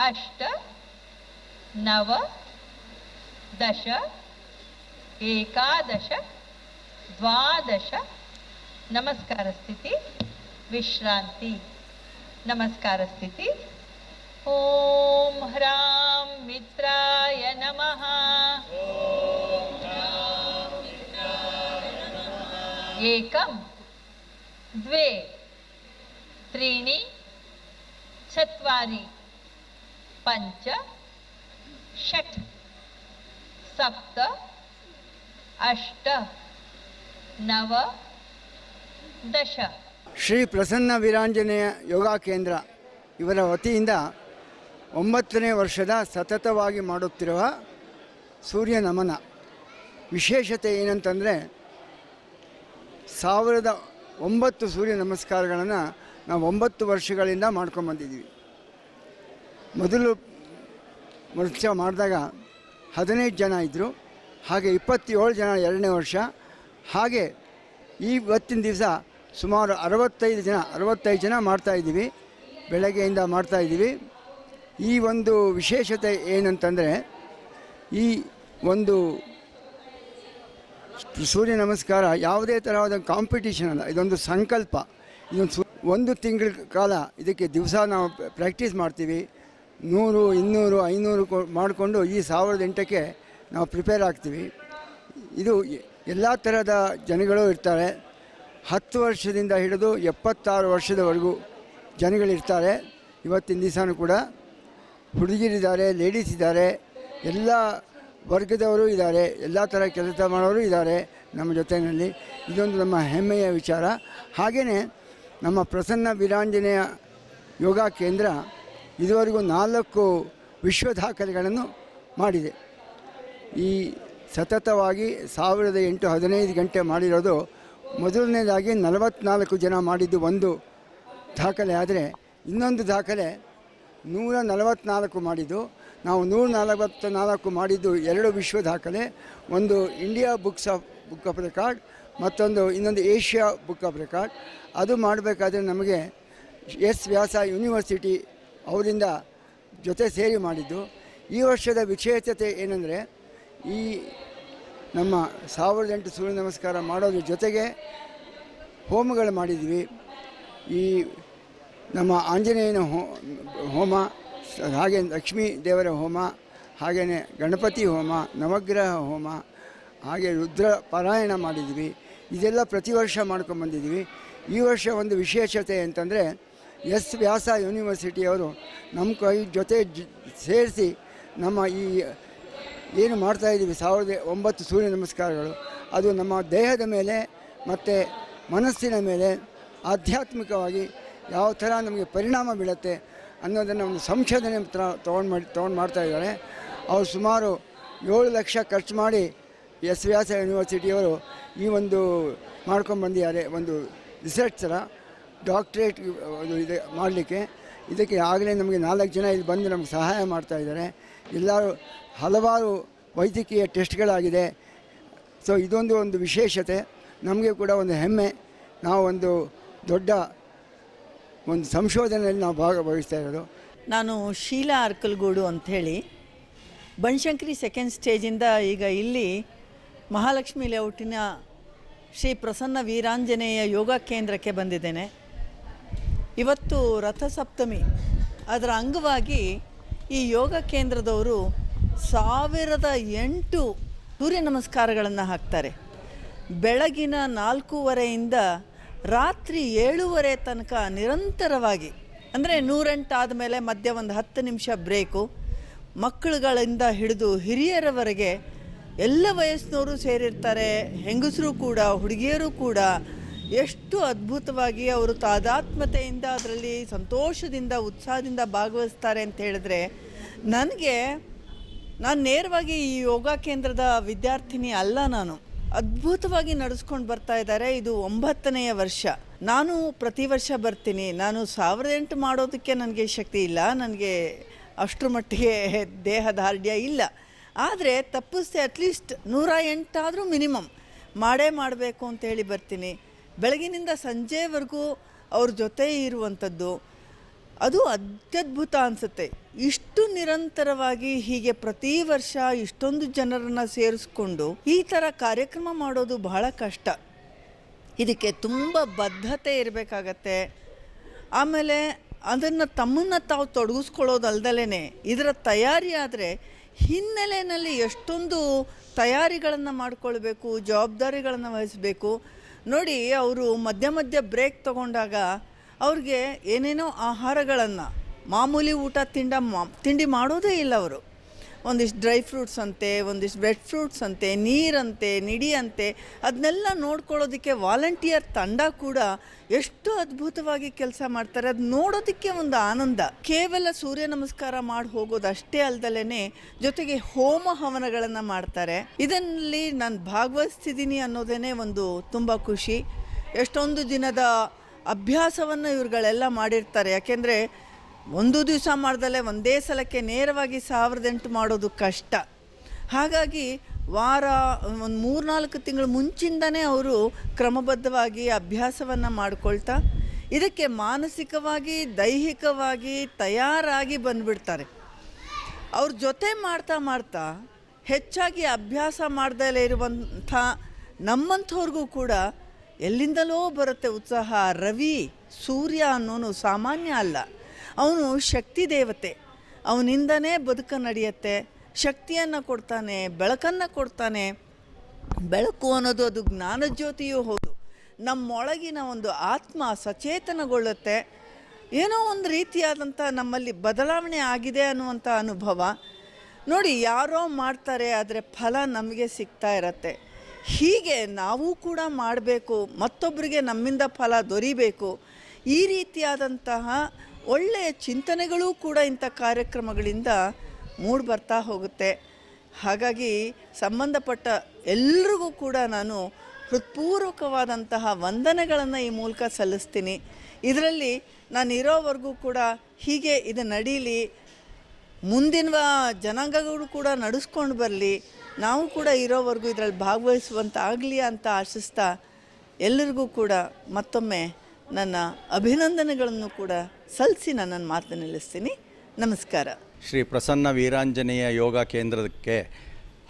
ಅಷ್ಟ, ನವ, ದಶ, ಏಕಾದಶ, ದ್ವಾದಶ, ನಮಸ್ಕಾರ ಸ್ಥಿತಿ, ವಿಶ್ರಾಂತಿ. नमस्कार स्थिति ओम ह्राम मित्राय नमः। एकम द्वे, त्रीणि, चत्वारि, पञ्च, षट्, सप्त, अष्ट, नव, दश। ಶ್ರೀ ಪ್ರಸನ್ನ ವೀರಾಂಜನೇಯ ಯೋಗ ಕೇಂದ್ರ ಇವರ ವತಿಯಿಂದ ಒಂಬತ್ತನೇ ವರ್ಷದ ಸತತವಾಗಿ ಮಾಡುತ್ತಿರುವ ಸೂರ್ಯ ನಮನ. ವಿಶೇಷತೆ ಏನಂತಂದರೆ ಸಾವಿರದ ಒಂಬತ್ತು ಸೂರ್ಯ ನಮಸ್ಕಾರಗಳನ್ನು ನಾವು ಒಂಬತ್ತು ವರ್ಷಗಳಿಂದ ಮಾಡ್ಕೊಂಬಂದಿದ್ದೀವಿ ಮೊದಲು ವರ್ಷ ಮಾಡಿದಾಗ ಹದಿನೈದು ಜನ ಇದ್ದರು ಹಾಗೆ ಇಪ್ಪತ್ತೇಳು ಜನ ಎರಡನೇ ವರ್ಷ. ಹಾಗೆ ಇವತ್ತಿನ ದಿವಸ ಸುಮಾರು ಅರವತ್ತೈದು ಜನ ಅರವತ್ತೈದು ಜನ ಮಾಡ್ತಾಯಿದ್ದೀವಿ ಬೆಳಗ್ಗೆಯಿಂದ ಮಾಡ್ತಾಯಿದ್ದೀವಿ ಈ ಒಂದು ವಿಶೇಷತೆ ಏನಂತಂದರೆ, ಈ ಒಂದು ಸೂರ್ಯ ನಮಸ್ಕಾರ ಯಾವುದೇ ತರಹದ ಕಾಂಪಿಟೀಷನ್ ಅಲ್ಲ, ಇದೊಂದು ಸಂಕಲ್ಪ. ಇದೊಂದು ಸು, ಒಂದು ತಿಂಗಳ ಕಾಲ ಇದಕ್ಕೆ ದಿವಸ ನಾವು ಪ್ರಾಕ್ಟೀಸ್ ಮಾಡ್ತೀವಿ. ನೂರು, ಇನ್ನೂರು, ಐನೂರು ಮಾಡಿಕೊಂಡು ಈ ಸಾವಿರದ ಎಂಟಕ್ಕೆ ನಾವು ಪ್ರಿಪೇರ್ ಆಗ್ತೀವಿ. ಇದು ಎಲ್ಲ ಥರದ ಜನಗಳು ಇರ್ತಾರೆ. ಹತ್ತು ವರ್ಷದಿಂದ ಹಿಡಿದು ಎಪ್ಪತ್ತಾರು ವರ್ಷದವರೆಗೂ ಜನಗಳಿರ್ತಾರೆ. ಇವತ್ತಿನ ದಿವಸನೂ ಕೂಡ ಹುಡುಗಿರಿದ್ದಾರೆ ಲೇಡೀಸ್ ಇದ್ದಾರೆ, ಎಲ್ಲ ವರ್ಗದವರು ಇದ್ದಾರೆ, ಎಲ್ಲ ಥರ ಕೆಲಸ ಮಾಡೋರು ಇದ್ದಾರೆ ನಮ್ಮ ಜೊತೆಯಲ್ಲಿ. ಇದೊಂದು ನಮ್ಮ ಹೆಮ್ಮೆಯ ವಿಚಾರ. ಹಾಗೆಯೇ ನಮ್ಮ ಪ್ರಸನ್ನ ವೀರಾಂಜನೇಯ ಯೋಗ ಕೇಂದ್ರ ಇದುವರೆಗೂ ನಾಲ್ಕು ವಿಶ್ವ ದಾಖಲೆಗಳನ್ನು ಮಾಡಿದೆ. ಈ ಸತತವಾಗಿ ಸಾವಿರದ ಎಂಟು ಹದಿನೈದು ಗಂಟೆ ಮಾಡಿರೋದು ಮೊದಲನೇದಾಗಿ ನಲವತ್ನಾಲ್ಕು ಜನ ಮಾಡಿದ್ದು ಒಂದು ದಾಖಲೆ ಆದರೆ ಇನ್ನೊಂದು ದಾಖಲೆ ನೂರ ನಲವತ್ನಾಲ್ಕು ಮಾಡಿದ್ದು. ನಾವು ನೂರ ನಲವತ್ತ ನಾಲ್ಕು ಮಾಡಿದ್ದು ಎರಡು ವಿಶ್ವ ದಾಖಲೆ, ಒಂದು India books of book of record ಮತ್ತೊಂದು ಇನ್ನೊಂದು ಏಷ್ಯಾ ಬುಕ್ ಆಫ್ ರೆಕಾರ್ಡ್ ಅದು ಮಾಡಬೇಕಾದ್ರೆ ನಮಗೆ ಎಸ್ ವ್ಯಾಸ ಯೂನಿವರ್ಸಿಟಿ ಅವರಿಂದ ಜೊತೆ ಸೇರಿ ಮಾಡಿದ್ದು. ಈ ವರ್ಷದ ವಿಶೇಷತೆ ಏನಂದರೆ ಈ ನಮ್ಮ ಸಾವಿರದ ಎಂಟು ಸೂರ್ಯ ನಮಸ್ಕಾರ ಮಾಡೋದ್ರ ಜೊತೆಗೆ ಹೋಮಗಳು ಮಾಡಿದ್ವಿ. ಈ ನಮ್ಮ ಆಂಜನೇಯನ ಹೋಮ, ಹಾಗೆ ಲಕ್ಷ್ಮೀ ದೇವರ ಹೋಮ, ಹಾಗೆಯೇ ಗಣಪತಿ ಹೋಮ, ನವಗ್ರಹ ಹೋಮ, ಹಾಗೆ ರುದ್ರ ಪಾರಾಯಣ ಮಾಡಿದ್ವಿ. ಇದೆಲ್ಲ ಪ್ರತಿ ವರ್ಷ ಮಾಡ್ಕೊಂಬಂದಿದ್ವಿ ಈ ವರ್ಷ ಒಂದು ವಿಶೇಷತೆ ಅಂತಂದರೆ ಎಸ್ ವ್ಯಾಸ ಯೂನಿವರ್ಸಿಟಿಯವರು ನಮ್ಮ ಕೈ ಜೊತೆ ಸೇರಿಸಿ ನಮ್ಮ ಈ ಏನು ಮಾಡ್ತಾಯಿದ್ದೀವಿ ಸಾವಿರದ ಒಂಬತ್ತು ಸೂರ್ಯ ನಮಸ್ಕಾರಗಳು. ಅದು ನಮ್ಮ ದೇಹದ ಮೇಲೆ ಮತ್ತು ಮನಸ್ಸಿನ ಮೇಲೆ ಆಧ್ಯಾತ್ಮಿಕವಾಗಿ ಯಾವ ಥರ ನಮಗೆ ಪರಿಣಾಮ ಬೀಳುತ್ತೆ ಅನ್ನೋದನ್ನು ಒಂದು ಸಂಶೋಧನೆ ತೊಗೊಂಡು ಮಾಡಿ, ತೊಗೊಂಡು ಮಾಡ್ತಾ ಇದ್ದಾರೆ. ಅವರು ಸುಮಾರು ಏಳು ಲಕ್ಷ ಖರ್ಚು ಮಾಡಿ ಎಸ್ ವ್ಯಾಸ ಯೂನಿವರ್ಸಿಟಿಯವರು ಈ ಒಂದು ಮಾಡ್ಕೊಂಡು ಬಂದಿದ್ದಾರೆ. ಒಂದು ರಿಸರ್ಚ್ ಥರ, ಡಾಕ್ಟ್ರೇಟ್ ಇದೆ ಮಾಡಲಿಕ್ಕೆ. ಇದಕ್ಕೆ ಆಗಲೇ ನಮಗೆ ನಾಲ್ಕು ಜನ ಇಲ್ಲಿ ಬಂದು ನಮಗೆ ಸಹಾಯ ಮಾಡ್ತಾ ಇದ್ದಾರೆ. ಎಲ್ಲರೂ ಹಲವಾರು ವೈದ್ಯಕೀಯ ಟೆಸ್ಟ್ಗಳಾಗಿದೆ. ಸೊ ಇದೊಂದು ಒಂದು ವಿಶೇಷತೆ. ನಮಗೆ ಕೂಡ ಒಂದು ಹೆಮ್ಮೆ. ನಾವು ಒಂದು ದೊಡ್ಡ ಒಂದು ಸಂಶೋಧನೆಯಲ್ಲಿ ನಾವು ಭಾಗವಹಿಸ್ತಾ ಇರೋದು. ನಾನು ಶೀಲಾ ಅರ್ಕಲ್ಗೂಡು ಅಂಥೇಳಿ. ಬನಶಂಕರಿ ಸೆಕೆಂಡ್ ಸ್ಟೇಜಿಂದ ಈಗ ಇಲ್ಲಿ ಮಹಾಲಕ್ಷ್ಮಿ ಲೇಔಟಿನ ಶ್ರೀ ಪ್ರಸನ್ನ ವೀರಾಂಜನೇಯ ಯೋಗ ಕೇಂದ್ರಕ್ಕೆ ಬಂದಿದ್ದೇನೆ. ಇವತ್ತು ರಥಸಪ್ತಮಿ. ಅದರ ಅಂಗವಾಗಿ ಈ ಯೋಗ ಕೇಂದ್ರದವರು ಸಾವಿರದ ಎಂಟು ಸೂರ್ಯ ನಮಸ್ಕಾರಗಳನ್ನು ಹಾಕ್ತಾರೆ. ಬೆಳಗಿನ ನಾಲ್ಕೂವರೆಯಿಂದ ರಾತ್ರಿ ಏಳೂವರೆ ತನಕ ನಿರಂತರವಾಗಿ, ಅಂದರೆ ನೂರೆಂಟು ಆದಮೇಲೆ ಮಧ್ಯ ಒಂದು ಹತ್ತು ನಿಮಿಷ ಬ್ರೇಕು, ಮಕ್ಕಳುಗಳಿಂದ ಹಿಡಿದು ಹಿರಿಯರವರೆಗೆ ಎಲ್ಲ ವಯಸ್ಸಿನವರು ಸೇರಿರ್ತಾರೆ, ಹೆಂಗಸರು ಕೂಡ, ಹುಡುಗಿಯರು ಕೂಡ ಎಷ್ಟು ಅದ್ಭುತವಾಗಿ ಅವರು ತಾದಾತ್ಮತೆಯಿಂದ ಅದರಲ್ಲಿ ಸಂತೋಷದಿಂದ, ಉತ್ಸಾಹದಿಂದ ಭಾಗವಹಿಸ್ತಾರೆ ಅಂತ ಹೇಳಿದ್ರೆ, ನನಗೆ, ನಾನು ನೇರವಾಗಿ ಈ ಯೋಗ ಕೇಂದ್ರದ ವಿದ್ಯಾರ್ಥಿನಿ ಅಲ್ಲ ನಾನು. ಅದ್ಭುತವಾಗಿ ನಡೆಸ್ಕೊಂಡು ಬರ್ತಾ ಇದ್ದಾರೆ. ಇದು ಒಂಬತ್ತನೆಯ ವರ್ಷ. ನಾನು ಪ್ರತಿ ವರ್ಷ ಬರ್ತೀನಿ. ನಾನು ಸಾವಿರದ ಎಂಟು ಮಾಡೋದಕ್ಕೆ ನನಗೆ ಶಕ್ತಿ ಇಲ್ಲ. ನನಗೆ ಅಷ್ಟರ ಮಟ್ಟಿಗೆ ದೇಹದಾರ್ಢ್ಯ ಇಲ್ಲ. ಆದರೆ ತಪ್ಪಿಸ್ತೆ ಅಟ್ಲೀಸ್ಟ್ ನೂರ ಎಂಟಾದರೂ ಮಿನಿಮಮ್ ಮಾಡೇ ಮಾಡಬೇಕು ಅಂತೇಳಿ ಬರ್ತೀನಿ. ಬೆಳಗಿನಿಂದ ಸಂಜೆವರೆಗೂ ಅವ್ರ ಜೊತೆ ಇರುವಂಥದ್ದು, ಅದು ಅತ್ಯದ್ಭುತ ಅನಿಸುತ್ತೆ. ಇಷ್ಟು ನಿರಂತರವಾಗಿ ಹೀಗೆ ಪ್ರತಿ ವರ್ಷ ಇಷ್ಟೊಂದು ಜನರನ್ನು ಸೇರಿಸ್ಕೊಂಡು ಈ ಥರ ಕಾರ್ಯಕ್ರಮ ಮಾಡೋದು ಬಹಳ ಕಷ್ಟ. ಇದಕ್ಕೆ ತುಂಬ ಬದ್ಧತೆ ಇರಬೇಕಾಗತ್ತೆ. ಆಮೇಲೆ ಅದನ್ನು ತಮ್ಮನ್ನು ತಾವು ತೊಡಗಿಸ್ಕೊಳ್ಳೋದಲ್ದಲೇ ಇದರ ತಯಾರಿ ಆದರೆ ಹಿನ್ನೆಲೆಯಲ್ಲಿ ಎಷ್ಟೊಂದು ತಯಾರಿಗಳನ್ನು ಮಾಡಿಕೊಳ್ಬೇಕು, ಜವಾಬ್ದಾರಿಗಳನ್ನು ವಹಿಸಬೇಕು. ನೋಡಿ, ಅವರು ಮಧ್ಯ ಮಧ್ಯ ಬ್ರೇಕ್ ತಗೊಂಡಾಗ ಅವ್ರಿಗೆ ಏನೇನೋ ಆಹಾರಗಳನ್ನು, ಮಾಮೂಲಿ ಊಟ ತಿಂಡ ಮಾ, ತಿಂಡಿ ಮಾಡೋದೇ ಇಲ್ಲ ಅವರು. ಒಂದಿಷ್ಟು ಡ್ರೈ ಫ್ರೂಟ್ಸ್ ಅಂತೆ, ಒಂದಿಷ್ಟು ವೆಟ್ ಫ್ರೂಟ್ಸ್ ಅಂತೆ, ನೀರಂತೆ ನಿಡಿ ಅಂತೆ ಅದನ್ನೆಲ್ಲ ನೋಡ್ಕೊಳ್ಳೋದಕ್ಕೆ ವಾಲಂಟಿಯರ್ ತಂಡ ಕೂಡ ಎಷ್ಟು ಅದ್ಭುತವಾಗಿ ಕೆಲಸ ಮಾಡ್ತಾರೆ. ಅದು ನೋಡೋದಕ್ಕೆ ಒಂದು ಆನಂದ. ಕೇವಲ ಸೂರ್ಯ ನಮಸ್ಕಾರ ಮಾಡಿ ಹೋಗೋದು ಅಷ್ಟೇ ಅಲ್ದಲೇ ಜೊತೆಗೆ ಹೋಮ ಹವನಗಳನ್ನು ಮಾಡ್ತಾರೆ. ಇದರಲ್ಲಿ ನಾನು ಭಾಗವಹಿಸ್ತಿದ್ದೀನಿ ಅನ್ನೋದೇ ಒಂದು ತುಂಬ ಖುಷಿ. ಎಷ್ಟೊಂದು ದಿನದ ಅಭ್ಯಾಸವನ್ನು ಇವ್ರುಗಳೆಲ್ಲ ಮಾಡಿರ್ತಾರೆ. ಯಾಕೆಂದರೆ ಒಂದು ದಿವಸ ಮಾಡ್ದಲೆ ಒಂದೇ ಸಲಕ್ಕೆ ನೇರವಾಗಿ ಸಾವಿರದ ಎಂಟು ಮಾಡೋದು ಕಷ್ಟ. ಹಾಗಾಗಿ ವಾರ, ಒಂದು ಮೂರ್ನಾಲ್ಕು ತಿಂಗಳು ಮುಂಚಿಂದನೇ ಅವರು ಕ್ರಮಬದ್ಧವಾಗಿ ಅಭ್ಯಾಸವನ್ನು ಮಾಡ್ಕೊಳ್ತಾ, ಇದಕ್ಕೆ ಮಾನಸಿಕವಾಗಿ, ದೈಹಿಕವಾಗಿ ತಯಾರಾಗಿ ಬಂದುಬಿಡ್ತಾರೆ. ಅವ್ರ ಜೊತೆ ಮಾಡ್ತಾ ಮಾಡ್ತಾ ಹೆಚ್ಚಾಗಿ ಅಭ್ಯಾಸ ಮಾಡ್ದಲೇ ಇರುವಂಥ ನಮ್ಮಂಥವ್ರಿಗೂ ಕೂಡ ಎಲ್ಲಿಂದಲೋ ಬರುತ್ತೆ ಉತ್ಸಾಹ. ರವಿ, ಸೂರ್ಯ ಅನ್ನೋನು ಸಾಮಾನ್ಯ ಅಲ್ಲ. ಅವನು ಶಕ್ತಿ ದೇವತೆ. ಅವನಿಂದನೇ ಬದುಕು ನಡೆಯುತ್ತೆ. ಶಕ್ತಿಯನ್ನು ಕೊಡ್ತಾನೆ, ಬೆಳಕನ್ನು ಕೊಡ್ತಾನೆ. ಬೆಳಕು ಅನ್ನೋದು ಅದು ಜ್ಞಾನಜ್ಯೋತಿಯೂ ಹೌದು. ನಮ್ಮೊಳಗಿನ ಒಂದು ಆತ್ಮ ಸಚೇತನಗೊಳ್ಳುತ್ತೆ. ಏನೋ ಒಂದು ರೀತಿಯಾದಂಥ ನಮ್ಮಲ್ಲಿ ಬದಲಾವಣೆ ಆಗಿದೆ ಅನ್ನುವಂಥ ಅನುಭವ. ನೋಡಿ, ಯಾರೋ ಮಾಡ್ತಾರೆ, ಆದರೆ ಫಲ ನಮಗೆ ಸಿಗ್ತಾ ಇರತ್ತೆ. ಹೀಗೆ ನಾವು ಕೂಡ ಮಾಡಬೇಕು ಮತ್ತೊಬ್ಬರಿಗೆ ನಮ್ಮಿಂದ ಫಲ ದೊರಿಬೇಕು. ಈ ರೀತಿಯಾದಂತಹ ಒಳ್ಳೆಯ ಚಿಂತನೆಗಳೂ ಕೂಡ ಇಂಥ ಕಾರ್ಯಕ್ರಮಗಳಿಂದ ಮೂಡ್ ಬರ್ತಾ ಹೋಗುತ್ತೆ. ಹಾಗಾಗಿ ಸಂಬಂಧಪಟ್ಟ ಎಲ್ರಿಗೂ ಕೂಡ ನಾನು ಹೃತ್ಪೂರ್ವಕವಾದಂತಹ ವಂದನೆಗಳನ್ನು ಈ ಮೂಲಕ ಸಲ್ಲಿಸ್ತೀನಿ. ಇದರಲ್ಲಿ ನಾನು ಇರೋವರೆಗೂ ಕೂಡ ಹೀಗೆ ಇದು ನಡೀಲಿ. ಮುಂದಿನ ಜನಾಂಗಗಳು ಕೂಡ ನಡೆಸ್ಕೊಂಡು ಬರಲಿ. ನಾವು ಕೂಡ ಇರೋವರೆಗೂ ಇದರಲ್ಲಿ ಭಾಗವಹಿಸುವಂತಾಗಲಿ ಅಂತ ಆಶಿಸ್ತಾ ಎಲ್ಲರಿಗೂ ಕೂಡ ಮತ್ತೊಮ್ಮೆ ನನ್ನ ಅಭಿನಂದನೆಗಳನ್ನು ಕೂಡ ಸಲ್ಲಿಸಿ ನಾನು ನನ್ನ ಮಾತು ನಿಲ್ಲಿಸ್ತೀನಿ. ನಮಸ್ಕಾರ. ಶ್ರೀ ಪ್ರಸನ್ನ ವೀರಾಂಜನೇಯ ಯೋಗ ಕೇಂದ್ರಕ್ಕೆ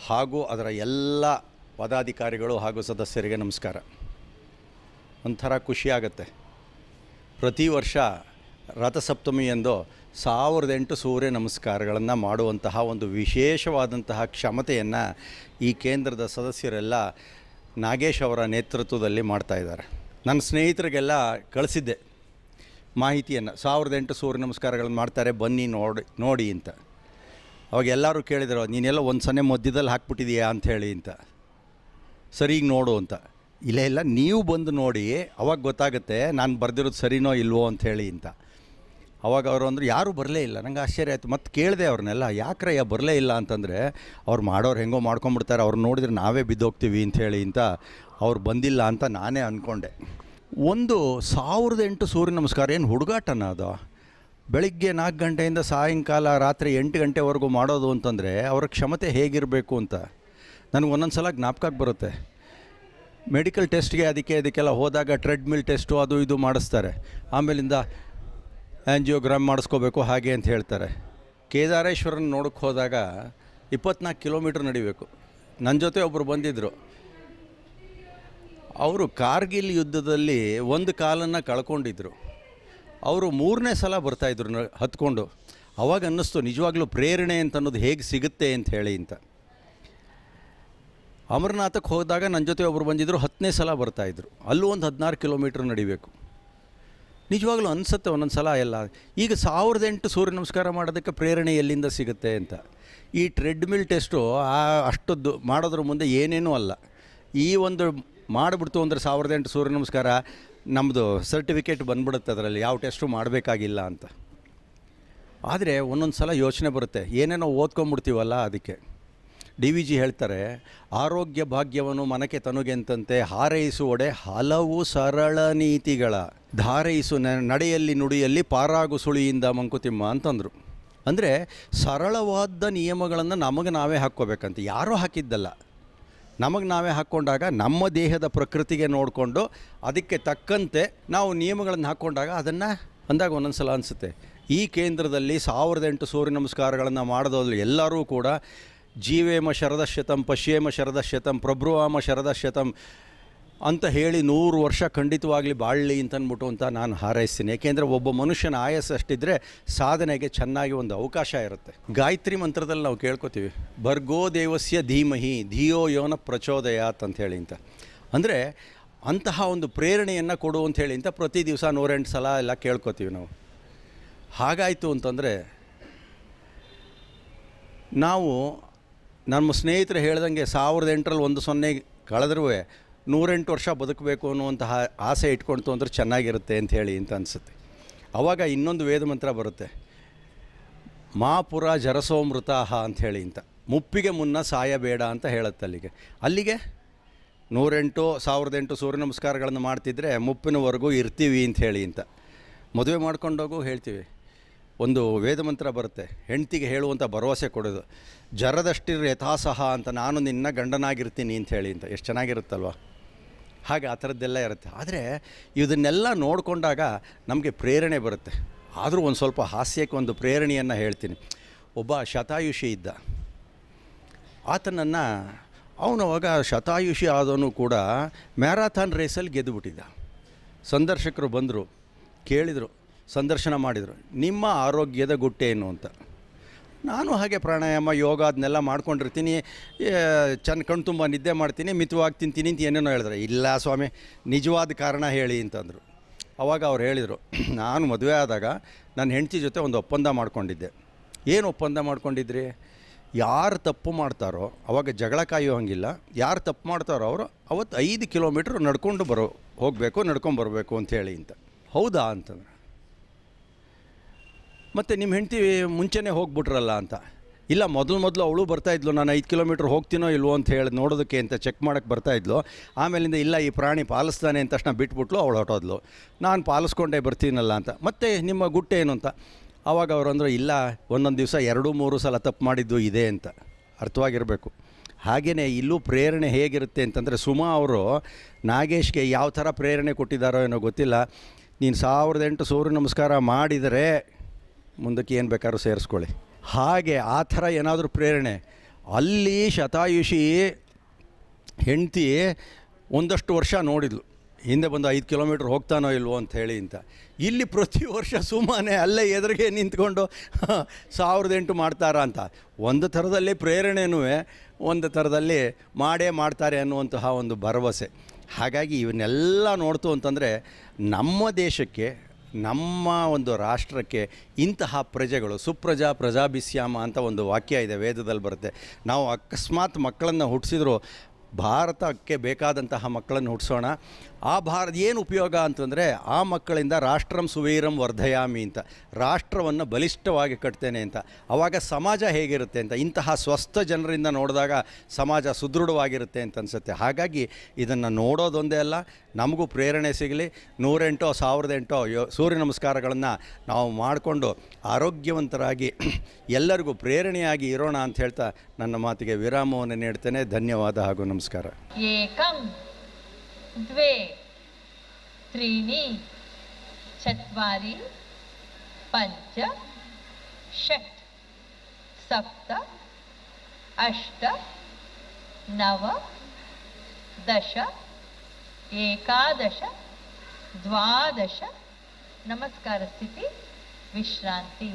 ಹಾಗೂ ಅದರ ಎಲ್ಲ ಪದಾಧಿಕಾರಿಗಳು ಹಾಗೂ ಸದಸ್ಯರಿಗೆ ನಮಸ್ಕಾರ. ಒಂಥರ ಖುಷಿಯಾಗತ್ತೆ ಪ್ರತಿ ವರ್ಷ ರಥಸಪ್ತಮಿಯಂದು ಸಾವಿರದ ಎಂಟು ಸೂರ್ಯ ನಮಸ್ಕಾರಗಳನ್ನು ಮಾಡುವಂತಹ ಒಂದು ವಿಶೇಷವಾದಂತಹ ಕ್ಷಮತೆಯನ್ನು ಈ ಕೇಂದ್ರದ ಸದಸ್ಯರೆಲ್ಲ ನಾಗೇಶ್ ಅವರ ನೇತೃತ್ವದಲ್ಲಿ ಮಾಡ್ತಾಯಿದ್ದಾರೆ ನನ್ನ ಸ್ನೇಹಿತರಿಗೆಲ್ಲ ಕಳಿಸಿದ್ದೆ. ಮಾಹಿತಿಯನ್ನು, ಸಾವಿರದ ಎಂಟು ಸೂರ್ಯ ನಮಸ್ಕಾರಗಳನ್ನು ಮಾಡ್ತಾರೆ, ಬನ್ನಿ ನೋಡಿ ನೋಡಿ ಅಂತ. ಅವಾಗ ಎಲ್ಲರೂ ಕೇಳಿದರು, ನೀನೆಲ್ಲ ಒಂದು ಸೊನ್ನೆ ಮಧ್ಯದಲ್ಲಿ ಹಾಕ್ಬಿಟ್ಟಿದೀಯಾ ಅಂಥೇಳಿ ಅಂತ. ಸರಿ, ಈಗ ನೋಡು ಅಂತ. ಇಲ್ಲ ಇಲ್ಲ, ನೀವು ಬಂದು ನೋಡಿ, ಅವಾಗ ಗೊತ್ತಾಗುತ್ತೆ ನಾನು ಬರೆದಿರೋದು ಸರಿನೋ ಇಲ್ವೋ ಅಂಥೇಳಿ ಅಂತ. ಅವಾಗ ಅವರು ಅಂದರು, ಯಾರೂ ಬರಲೇ ಇಲ್ಲ, ನಂಗೆ ಆಶ್ಚರ್ಯ ಆಯಿತು. ಮತ್ತು ಕೇಳಿದೆ ಅವ್ರನ್ನೆಲ್ಲ, ಯಾಕ್ರಯ್ಯ ಬರಲೇ ಇಲ್ಲ ಅಂತಂದರೆ, ಅವ್ರು ಮಾಡೋರು ಹೆಂಗೋ ಮಾಡ್ಕೊಂಬಿಡ್ತಾರೆ, ಅವ್ರು ನೋಡಿದ್ರೆ ನಾವೇ ಬಿದ್ದೋಗ್ತೀವಿ ಅಂಥೇಳಿ ಅಂತ ಅವ್ರು ಬಂದಿಲ್ಲ ಅಂತ ನಾನೇ ಅಂದ್ಕೊಂಡೆ ಒಂದು ಸಾವಿರದ ಎಂಟು ಸೂರ್ಯ ನಮಸ್ಕಾರ. ಏನು ಹುಡುಗಾಟನ ಅದು ಬೆಳಿಗ್ಗೆ ನಾಲ್ಕು ಗಂಟೆಯಿಂದ ಸಾಯಂಕಾಲ ರಾತ್ರಿ ಎಂಟು ಗಂಟೆವರೆಗೂ ಮಾಡೋದು ಅಂತಂದರೆ ಅವರ ಕ್ಷಮತೆ ಹೇಗಿರಬೇಕು ಅಂತ ನನಗೆ ಒಂದೊಂದು ಸಲ ಜ್ಞಾಪಕಕ್ಕೆ ಬರುತ್ತೆ. ಮೆಡಿಕಲ್ ಟೆಸ್ಟ್ಗೆ ಅದಕ್ಕೆ ಅದಕ್ಕೆಲ್ಲ ಹೋದಾಗ ಟ್ರೆಡ್ಮಿಲ್ ಟೆಸ್ಟು ಅದು ಇದು ಮಾಡಿಸ್ತಾರೆ. ಆಮೇಲಿಂದ ಆ್ಯಂಜಿಯೋಗ್ರಾಮ್ ಮಾಡಿಸ್ಕೋಬೇಕು ಹಾಗೆ ಅಂತ ಹೇಳ್ತಾರೆ. ಕೇದಾರೇಶ್ವರನ ನೋಡೋಕ್ಕೆ ಹೋದಾಗ ಇಪ್ಪತ್ನಾಲ್ಕು ಕಿಲೋಮೀಟ್ರ್ ನಡಿಬೇಕು. ನನ್ನ ಜೊತೆ ಒಬ್ಬರು ಬಂದಿದ್ದರು ಅವರು ಕಾರ್ಗಿಲ್ ಯುದ್ಧದಲ್ಲಿ ಒಂದು ಕಾಲನ್ನು ಕಳ್ಕೊಂಡಿದ್ರು. ಅವರು ಮೂರನೇ ಸಲ ಬರ್ತಾಯಿದ್ರು ಹತ್ಕೊಂಡು. ಅವಾಗ ಅನ್ನಿಸ್ತು, ನಿಜವಾಗ್ಲೂ ಪ್ರೇರಣೆ ಅಂತ ಅನ್ನೋದು ಹೇಗೆ ಸಿಗುತ್ತೆ ಅಂತ ಹೇಳಿ ಅಂತ. ಅಮರನಾಥಕ್ಕೆ ಹೋದಾಗ ನನ್ನ ಜೊತೆ ಒಬ್ಬರು ಬಂದಿದ್ದರು ಹತ್ತನೇ ಸಲ ಬರ್ತಾಯಿದ್ರು ಅಲ್ಲೂ ಒಂದು ಹದಿನಾರು ಕಿಲೋಮೀಟ್ರ್ ನಡಿಬೇಕು. ನಿಜವಾಗ್ಲೂ ಅನಿಸುತ್ತೆ ಒಂದೊಂದು ಸಲ ಎಲ್ಲ. ಈಗ ಸಾವಿರದ ಎಂಟು ಸೂರ್ಯ ನಮಸ್ಕಾರ ಮಾಡೋದಕ್ಕೆ ಪ್ರೇರಣೆ ಎಲ್ಲಿಂದ ಸಿಗುತ್ತೆ ಅಂತ. ಈ ಟ್ರೆಡ್ಮಿಲ್ ಟೆಸ್ಟು ಆ ಅಷ್ಟದ್ದು ಮಾಡೋದ್ರ ಮುಂದೆ ಏನೇನೂ ಅಲ್ಲ. ಈ ಒಂದು ಮಾಡಿಬಿಡ್ತು ಅಂದರೆ ಸಾವಿರದ ಎಂಟು ಸೂರ್ಯ ನಮಸ್ಕಾರ. ನಮ್ಮದು ಸರ್ಟಿಫಿಕೇಟ್ ಬಂದ್ಬಿಡುತ್ತೆ ಅದರಲ್ಲಿ. ಯಾವ ಟೆಸ್ಟು ಮಾಡಬೇಕಾಗಿಲ್ಲ ಅಂತ. ಆದರೆ ಒಂದೊಂದು ಸಲ ಯೋಚನೆ ಬರುತ್ತೆ. ಏನೇನೋ ಓದ್ಕೊಂಬಿಡ್ತೀವಲ್ಲ ಅದಕ್ಕೆ. ಡಿ ವಿ ಜಿ ಹೇಳ್ತಾರೆ, ಆರೋಗ್ಯ ಭಾಗ್ಯವನ್ನು ಮನಕ್ಕೆ ತನುಗೆಂತಂತೆ ಹಾರೈಸುವಡೆ ಹಲವು ಸರಳ ನೀತಿಗಳ. ಧಾರೈಸು ನಡೆಯಲ್ಲಿ ನುಡಿಯಲ್ಲಿ ಪಾರಾಗು ಸುಳಿಯಿಂದ ಮಂಕುತಿಮ್ಮ ಅಂತಂದರು. ಅಂದರೆ ಸರಳವಾದ ನಿಯಮಗಳನ್ನು ನಮಗೆ ನಾವೇ ಹಾಕ್ಕೋಬೇಕಂತ. ಯಾರೂ ಹಾಕಿದ್ದಲ್ಲ. ನಮಗೆ ನಾವೇ ಹಾಕ್ಕೊಂಡಾಗ ನಮ್ಮ ದೇಹದ ಪ್ರಕೃತಿಗೆ ನೋಡಿಕೊಂಡು ಅದಕ್ಕೆ ತಕ್ಕಂತೆ ನಾವು ನಿಯಮಗಳನ್ನು ಹಾಕ್ಕೊಂಡಾಗ ಅದನ್ನು ಅಂದಾಗ ಒಂದೊಂದು ಸಲ ಅನಿಸುತ್ತೆ. ಈ ಕೇಂದ್ರದಲ್ಲಿ ಸಾವಿರದ ಎಂಟು ಸೂರ್ಯ ನಮಸ್ಕಾರಗಳನ್ನು ಮಾಡೋದ್ರಲ್ಲಿ ಎಲ್ಲರೂ ಕೂಡ ಜೀವೇಮ ಶರದ ಶರದಶತಂ ಪಶ್ಯೇಮ ಶರದಶತಂ ಪ್ರಭ್ರುವಾಮ ಶರದಶತಂ ಅಂತ ಹೇಳಿ ನೂರು ವರ್ಷ ಖಂಡಿತವಾಗಲಿ ಬಾಳಲಿ ಅಂತನ್ಬಿಟ್ಟು ಅಂತ ನಾನು ಹಾರೈಸ್ತೀನಿ. ಏಕೆಂದರೆ ಒಬ್ಬ ಮನುಷ್ಯನ ಆಯಸ್ಸು ಅಷ್ಟಿದ್ರೆ ಸಾಧನೆಗೆ ಚೆನ್ನಾಗಿ ಒಂದು ಅವಕಾಶ ಇರುತ್ತೆ. ಗಾಯತ್ರಿ ಮಂತ್ರದಲ್ಲಿ ನಾವು ಕೇಳ್ಕೊತೀವಿ, ಭರ್ಗೋ ದೇವಸ್ಯ ಧೀಮಹಿ, ಧಿಯೋ ಯೋನ ಪ್ರಚೋದಯಾತ್ ಅಂತ ಹೇಳಿ ಅಂತ. ಅಂದರೆ ಅಂತಹ ಒಂದು ಪ್ರೇರಣೆಯನ್ನು ಕೊಡು ಅಂತ ಹೇಳಿ ಅಂತ ಪ್ರತಿ ದಿವಸ ನೂರೆಂಟು ಸಲ ಎಲ್ಲ ಕೇಳ್ಕೊತೀವಿ ನಾವು. ಹಾಗಾಯಿತು ಅಂತಂದರೆ ನಾವು ನಮ್ಮ ಸ್ನೇಹಿತರು ಹೇಳ್ದಂಗೆ ಸಾವಿರದ ಎಂಟರಲ್ಲಿ ಒಂದು ಸೊನ್ನೆ ಕಳೆದ್ರೂ ನೂರೆಂಟು ವರ್ಷ ಬದುಕಬೇಕು ಅನ್ನುವಂತಹ ಆಸೆ ಇಟ್ಕೊಳ್ತು ಅಂದ್ರೆ ಚೆನ್ನಾಗಿರುತ್ತೆ ಅಂತ ಹೇಳಿ ಅಂತ ಅನಿಸುತ್ತೆ. ಆವಾಗ ಇನ್ನೊಂದು ವೇದ ಮಂತ್ರ ಬರುತ್ತೆ. ಮಾಪುರ ಜರಸೋಮೃತಾಹ ಅಂತ ಹೇಳಿ ಅಂತ. ಮುಪ್ಪಿಗೆ ಮುನ್ನ ಸಾಯಬೇಡ ಅಂತ ಹೇಳುತ್ತೆ ಅಲ್ಲಿಗೆ. ಅಲ್ಲಿಗೆ ನೂರೆಂಟು ಸಾವಿರದ ಎಂಟು ಸೂರ್ಯ ನಮಸ್ಕಾರಗಳನ್ನು ಮಾಡ್ತಿದ್ರೆ ಮುಪ್ಪಿನವರೆಗೂ ಇರ್ತೀವಿ ಅಂತ ಹೇಳಿ ಅಂತ. ಮದುವೆ ಮಾಡ್ಕೊಂಡೋಗು ಹೇಳ್ತೀವಿ. ಒಂದು ವೇದ ಮಂತ್ರ ಬರುತ್ತೆ. ಹೆಂಡ್ತಿಗೆ ಹೇಳುವಂಥ ಭರವಸೆ ಕೊಡೋದು. ಜರದಷ್ಟಿರ ಯಥಾಸಹ ಅಂತ ನಾನು ನಿನ್ನ ಗಂಡನಾಗಿರ್ತೀನಿ ಅಂತ ಹೇಳಿ ಅಂತ. ಎಷ್ಟು ಚೆನ್ನಾಗಿರುತ್ತಲ್ವ? ಹಾಗೆ ಆ ಥರದ್ದೆಲ್ಲ ಇರುತ್ತೆ. ಆದರೆ ಇದನ್ನೆಲ್ಲ ನೋಡಿಕೊಂಡಾಗ ನಮಗೆ ಪ್ರೇರಣೆ ಬರುತ್ತೆ. ಆದರೂ ಒಂದು ಸ್ವಲ್ಪ ಹಾಸ್ಯಕ್ಕೆ ಒಂದು ಪ್ರೇರಣೆಯನ್ನು ಹೇಳ್ತೀನಿ. ಒಬ್ಬ ಶತಾಯುಷಿ ಇದ್ದ. ಆತನನ್ನು ಅವನು ಅವಾಗ ಶತಾಯುಷಿ ಆದವನು ಕೂಡ ಮ್ಯಾರಾಥಾನ್ ರೇಸಲ್ಲಿ ಗೆದ್ದುಬಿಟ್ಟಿದ್ದ ಸಂದರ್ಶಕರು ಬಂದರು, ಕೇಳಿದರು, ಸಂದರ್ಶನ ಮಾಡಿದರು. ನಿಮ್ಮ ಆರೋಗ್ಯದ ಗುಟ್ಟೇನು ಅಂತ. ನಾನು ಹಾಗೆ ಪ್ರಾಣಾಯಾಮ, ಯೋಗ ಅದನ್ನೆಲ್ಲ ಮಾಡ್ಕೊಂಡಿರ್ತೀನಿ. ಚೆನ್ನ ಕಣ್ಣು ತುಂಬ ನಿದ್ದೆ ಮಾಡ್ತೀನಿ, ಮಿತವಾಗಿ ತಿಂತೀನಿ ಅಂತ ಏನೇನೋ ಹೇಳಿದ್ರೆ. ಇಲ್ಲ ಸ್ವಾಮಿ, ನಿಜವಾದ ಕಾರಣ ಹೇಳಿ ಅಂತಂದರು. ಅವಾಗ ಅವ್ರು ಹೇಳಿದರು, ನಾನು ಮದುವೆ ಆದಾಗ ನನ್ನ ಹೆಂಡತಿ ಜೊತೆ ಒಂದು ಒಪ್ಪಂದ ಮಾಡ್ಕೊಂಡಿದ್ದೆ. ಏನು ಒಪ್ಪಂದ ಮಾಡ್ಕೊಂಡಿದ್ರಿ? ಯಾರು ತಪ್ಪು ಮಾಡ್ತಾರೋ, ಅವಾಗ ಜಗಳ ಕಾಯೋ ಹಂಗಿಲ್ಲ. ಯಾರು ತಪ್ಪು ಮಾಡ್ತಾರೋ ಅವರು ಅವತ್ತು ಐದು ಕಿಲೋಮೀಟ್ರ್ ನಡ್ಕೊಂಡು ಬರೋ, ಹೋಗಬೇಕು, ನಡ್ಕೊಂಡು ಬರಬೇಕು ಅಂತ ಹೇಳಿ ಅಂತ. ಹೌದಾ ಅಂತಂದ್ರೆ. ಮತ್ತು ನಿಮ್ಮ ಹೆಂಡತಿ ಮುಂಚೆನೇ ಹೋಗ್ಬಿಟ್ರಲ್ಲ ಅಂತ. ಇಲ್ಲ, ಮೊದಲು ಮೊದಲು ಅವಳು ಬರ್ತಾಯಿದ್ಲು ನಾನು ಐದು ಕಿಲೋಮೀಟ್ರ್ ಹೋಗ್ತೀನೋ ಇಲ್ವೋ ಅಂತ ಹೇಳಿ ನೋಡೋದಕ್ಕೆ ಅಂತ ಚೆಕ್ ಮಾಡೋಕ್ಕೆ ಬರ್ತಾಯಿದ್ಲು ಆಮೇಲಿಂದ ಇಲ್ಲ, ಈ ಪ್ರಾಣಿ ಪಾಲಿಸ್ತಾನೆ ಅಂತ ತಕ್ಷಣ ಬಿಟ್ಬಿಟ್ಲು, ಅವಳು ಹೊಟ್ಟೋದ್ಲು ನಾನು ಪಾಲಿಸ್ಕೊಂಡೇ ಬರ್ತೀನಲ್ಲ ಅಂತ. ಮತ್ತು ನಿಮ್ಮ ಗುಟ್ಟೆ ಏನು ಅಂತ? ಆವಾಗ ಅವರು ಅಂದರು, ಇಲ್ಲ, ಒಂದೊಂದು ದಿವಸ ಎರಡು, ಮೂರು ಸಲ ತಪ್ಪು ಮಾಡಿದ್ದು ಇದೆ ಅಂತ. ಅರ್ಥವಾಗಿರಬೇಕು. ಹಾಗೆಯೇ ಇಲ್ಲೂ ಪ್ರೇರಣೆ ಹೇಗಿರುತ್ತೆ ಅಂತಂದರೆ, ಸುಮಾ ಅವರು ನಾಗೇಶ್ಗೆ ಯಾವ ಥರ ಪ್ರೇರಣೆ ಕೊಟ್ಟಿದ್ದಾರೋ ಏನೋ ಗೊತ್ತಿಲ್ಲ. ನೀನು ಸಾವಿರದ ಎಂಟು ಸೂರ್ಯ ನಮಸ್ಕಾರ ಮಾಡಿದರೆ ಮುಂದಕ್ಕೆ ಏನು ಬೇಕಾದ್ರೂ ಸೇರಿಸ್ಕೊಳ್ಳಿ. ಹಾಗೆ ಆ ಥರ ಏನಾದರೂ ಪ್ರೇರಣೆ. ಅಲ್ಲಿ ಶತಾಯುಷಿ ಹೆಂಡ್ತಿ ಒಂದಷ್ಟು ವರ್ಷ ನೋಡಿದ್ಲು. ಹಿಂದೆ ಬಂದು ಐದು ಕಿಲೋಮೀಟ್ರ್ ಹೋಗ್ತಾನೋ ಇಲ್ವೋ ಅಂತ ಹೇಳಿ ಅಂತ. ಇಲ್ಲಿ ಪ್ರತಿ ವರ್ಷ ಸುಮ್ಮನೆ ಅಲ್ಲೇ ಎದುರಿಗೆ ನಿಂತ್ಕೊಂಡು ಸಾವಿರದ ಎಂಟು ಮಾಡ್ತಾರ ಅಂತ. ಒಂದು ಥರದಲ್ಲಿ ಪ್ರೇರಣೆನೂ, ಒಂದು ಥರದಲ್ಲಿ ಮಾಡೇ ಮಾಡ್ತಾರೆ ಅನ್ನುವಂತಹ ಒಂದು ಭರವಸೆ. ಹಾಗಾಗಿ ಇವನ್ನೆಲ್ಲ ನೋಡ್ತು ಅಂತಂದರೆ ನಮ್ಮ ದೇಶಕ್ಕೆ ನಮ್ಮ ಒಂದು ರಾಷ್ಟ್ರಕ್ಕೆ ಇಂತಹ ಪ್ರಜೆಗಳು ಸುಪ್ರಜಾ ಪ್ರಜಾಭಿಸ್ಯಾಮ ಅಂತ ಒಂದು ವಾಕ್ಯ ಇದೆ, ವೇದದಲ್ಲಿ ಬರುತ್ತೆ. ನಾವು ಅಕಸ್ಮಾತ್ ಮಕ್ಕಳನ್ನು ಹುಟ್ಟಿಸಿದ್ರು ಭಾರತಕ್ಕೆ ಬೇಕಾದಂತಹ ಮಕ್ಕಳನ್ನು ಹುಟ್ಟಿಸೋಣ ಆ ಭಾರತ ಏನು ಉಪಯೋಗ ಅಂತಂದರೆ ಆ ಮಕ್ಕಳಿಂದ ರಾಷ್ಟ್ರಂ ಸುವೀರಂ ವರ್ಧಯಾಮಿ ಅಂತ. ರಾಷ್ಟ್ರವನ್ನು ಬಲಿಷ್ಠವಾಗಿ ಕಟ್ತೇನೆ ಅಂತ. ಆವಾಗ ಸಮಾಜ ಹೇಗಿರುತ್ತೆ ಅಂತ. ಇಂತಹ ಸ್ವಸ್ಥ ಜನರಿಂದ ನೋಡಿದಾಗ ಸಮಾಜ ಸುದೃಢವಾಗಿರುತ್ತೆ ಅಂತ ಅನಿಸುತ್ತೆ. ಹಾಗಾಗಿ ಇದನ್ನು ನೋಡೋದೊಂದೇ ಅಲ್ಲ, ನಮಗೂ ಪ್ರೇರಣೆ ಸಿಗಲಿ. ನೂರೆಂಟೋ ಸಾವಿರದ ಎಂಟೋ ಯೋ ಸೂರ್ಯ ನಮಸ್ಕಾರಗಳನ್ನು ನಾವು ಮಾಡಿಕೊಂಡು ಆರೋಗ್ಯವಂತರಾಗಿ ಎಲ್ಲರಿಗೂ ಪ್ರೇರಣೆಯಾಗಿ ಇರೋಣ ಅಂತ ಹೇಳ್ತಾ ನನ್ನ ಮಾತಿಗೆ ವಿರಾಮವನ್ನು ನೀಡ್ತೇನೆ. ಧನ್ಯವಾದ ಹಾಗೂ ನಮಸ್ಕಾರ. द्वे त्रीणि चत्वारि पञ्च षट् सप्त अष्ट नव दश एकादश द्वादश। नमस्कारस्थिति विश्रान्ति।